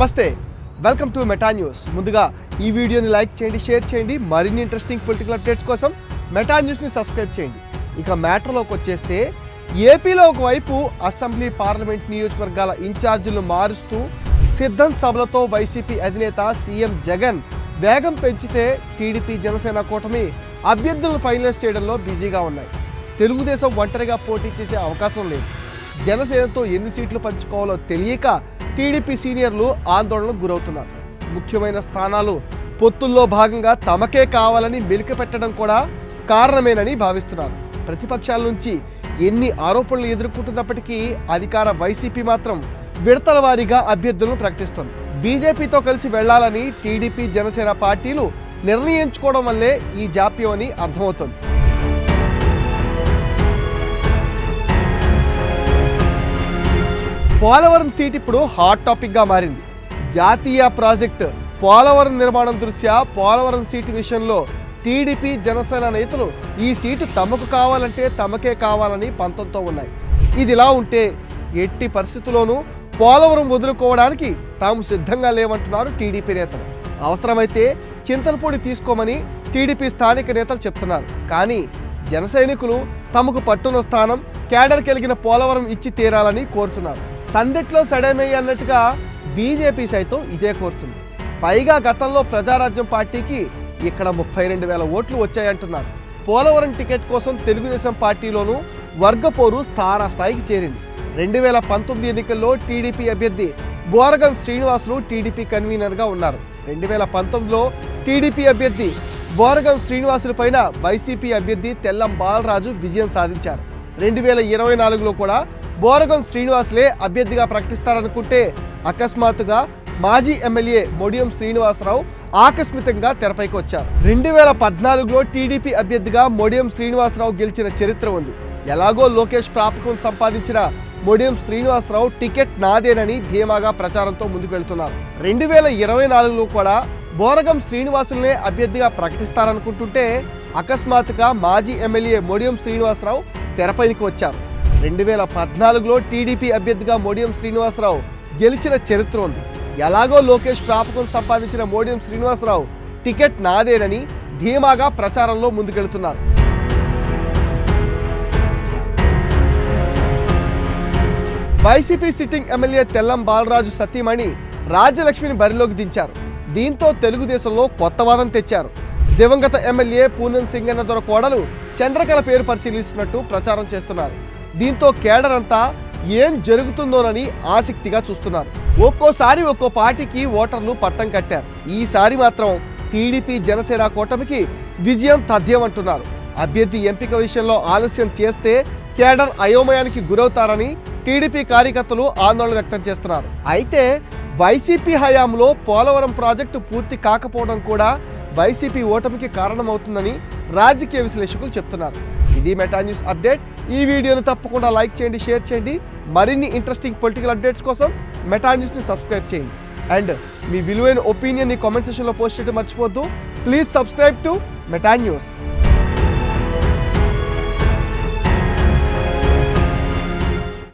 నమస్తే. Welcome to Meta news ముందుగా ఈ వీడియోని లైక్ చేయండి షేర్ చేయండి. మరిన్ని ఇంట్రెస్టింగ్ పొలిటికల్ అప్డేట్స్ కోసం మెటా న్యూస్ని సబ్స్క్రైబ్ చేయండి. ఇక మ్యాటర్లోకి వచ్చేస్తే ఏపీలో ఒకవైపు అసెంబ్లీ పార్లమెంట్ నియోజకవర్గాల ఇన్ఛార్జీలు మారుస్తూ సిద్ధం సభలతో వైసీపీ అధినేత సీఎం జగన్ వేగం పెంచితే టీడీపీ జనసేన కూటమి అభ్యర్థులను ఫైనలైజ్ చేయడంలో బిజీగా ఉన్నాయి. తెలుగుదేశం ఒంటరిగా పోటీ చేసే అవకాశం లేదు. జనసేనతో ఎన్ని సీట్లు పంచుకోవాలో తెలియక టీడీపీ సీనియర్లు ఆందోళనకు గురవుతున్నారు. ముఖ్యమైన స్థానాలు పొత్తుల్లో భాగంగా తమకే కావాలని మెలిక పెట్టడం కూడా కారణమేనని భావిస్తున్నారు. ప్రతిపక్షాల నుంచి ఎన్ని ఆరోపణలు ఎదుర్కొంటున్నప్పటికీ అధికార వైసీపీ మాత్రం విడతల వారీగా అభ్యర్థులను ప్రకటిస్తోంది. బీజేపీతో కలిసి వెళ్ళాలని టీడీపీ జనసేన పార్టీలు నిర్ణయించుకోవడం వల్లే ఈ జాప్యం అని అర్థమవుతోంది. పోలవరం సీట్ ఇప్పుడు హాట్ టాపిక్గా మారింది. జాతీయ ప్రాజెక్ట్ పోలవరం నిర్మాణం దృష్ట్యా పోలవరం సీటు విషయంలో టీడీపీ జనసేన నేతలు ఈ సీటు తమకు కావాలంటే తమకే కావాలని పంతంతో ఉన్నాయి. ఇది ఇలా ఉంటే ఎట్టి పరిస్థితుల్లోనూ పోలవరం వదులుకోవడానికి తాము సిద్ధంగా లేవంటున్నారు టీడీపీ నేతలు. అవసరమైతే చింతలపూడి తీసుకోమని టీడీపీ స్థానిక నేతలు చెప్తున్నారు. కానీ జనసైనికులు తమకు పట్టున్న స్థానం కేడర్ కలిగిన పోలవరం ఇచ్చి తీరాలని కోరుతున్నారు. సందెట్లో సడేమయ్య అన్నట్టుగా బీజేపీ సైతం ఇదే కోరుతుంది. పైగా గతంలో ప్రజారాజ్యం పార్టీకి ఇక్కడ ముప్పై రెండు వేల ఓట్లు వచ్చాయంటున్నారు. పోలవరం టికెట్ కోసం తెలుగుదేశం పార్టీలోనూ వర్గపోరు తారా స్థాయికి చేరింది. రెండు వేల పంతొమ్మిది ఎన్నికల్లో టీడీపీ అభ్యర్థి బోరగం శ్రీనివాసులు టీడీపీ కన్వీనర్గా ఉన్నారు. రెండు వేల పంతొమ్మిదిలో టీడీపీ అభ్యర్థి బోరగం శ్రీనివాసుల పైన వైసీపీ అభ్యర్థి తెల్లం బాలరాజు విజయం సాధించారు. రెండు వేల ఇరవై నాలుగులో కూడా బోరగం శ్రీనివాసులే అభ్యర్థిగా ప్రకటిస్తారనుకుంటే అకస్మాత్తుగా మాజీ ఎమ్మెల్యే మొడియం శ్రీనివాసరావు ఆకస్మికంగా తెరపైకి వచ్చారు. రెండు వేల పద్నాలుగులో టీడీపీ అభ్యర్థిగా మొడియం శ్రీనివాసరావు గెలిచిన చరిత్ర ఉంది. ఎలాగో లోకేష్ ప్రాపకం సంపాదించిన మొడియం శ్రీనివాసరావు టికెట్ నాదేనని ధీమాగా ప్రచారంతో ముందుకు వెళ్తున్నారు రెండు వేల ఇరవై నాలుగులో కూడా బోరగం శ్రీనివాసులనే అభ్యర్థిగా ప్రకటిస్తారనుకుంటుంటే అకస్మాత్తుగా మాజీ ఎమ్మెల్యే మొడియం శ్రీనివాసరావు తెరపైకి వచ్చారు. రెండు వేల పద్నాలుగులో టీడీపీ అభ్యర్థిగా మోడియం శ్రీనివాసరావు గెలిచిన చరిత్ర ఉంది ఎలాగో లోకేష్ ప్రాపకం సంపాదించిన మోడియం శ్రీనివాసరావు టికెట్ నాదేనని ధీమాగా ప్రచారంలో ముందుకెళ్తున్నారు. YCP sitting MLA Tellam Balaraju సతీమణి రాజ్యలక్ష్మిని బరిలోకి దించారు. దీంతో తెలుగుదేశంలో కొత్త వాదం తెచ్చారు. దివంగత ఎమ్మెల్యే పూనం సింగ్ అన్న కోడలు చంద్రకళ పేరు పరిశీలిస్తున్నట్టు ప్రచారం చేస్తున్నారు. దీంతో కేడర్ అంతా ఏం జరుగుతుందోనని ఆసక్తిగా చూస్తున్నారు. ఒక్కోసారి ఒక్కో పార్టీకి ఓటర్లు పట్టం కట్టారు. ఈసారి మాత్రం టీడీపీ జనసేన కూటమికి విజయం తథ్యమంటున్నారు. అభ్యర్థి ఎంపిక విషయంలో ఆలస్యం చేస్తే కేడర్ అయోమయానికి గురవుతారని టీడీపీ కార్యకర్తలు ఆందోళన వ్యక్తం చేస్తున్నారు. అయితే వైసీపీ హయాంలో పోలవరం ప్రాజెక్టు పూర్తి కాకపోవడం కూడా వైసీపీ ఓటమికి కారణమవుతుందని రాజకీయ విశ్లేషకులు చెప్తున్నారు. ఇది మెటా న్యూస్ అప్డేట్. ఈ వీడియోను తప్పకుండా లైక్ చేయండి షేర్ చేయండి. మరిన్ని ఇంట్రెస్టింగ్ పొలిటికల్ అప్డేట్స్ కోసం మెటా న్యూస్ని సబ్స్క్రైబ్ చేయండి. అండ్ మీ విలువైన ఒపీనియన్ని కామెంట్ సెషన్లో పోస్ట్ చేయడం మర్చిపోద్దు please subscribe to Meta news.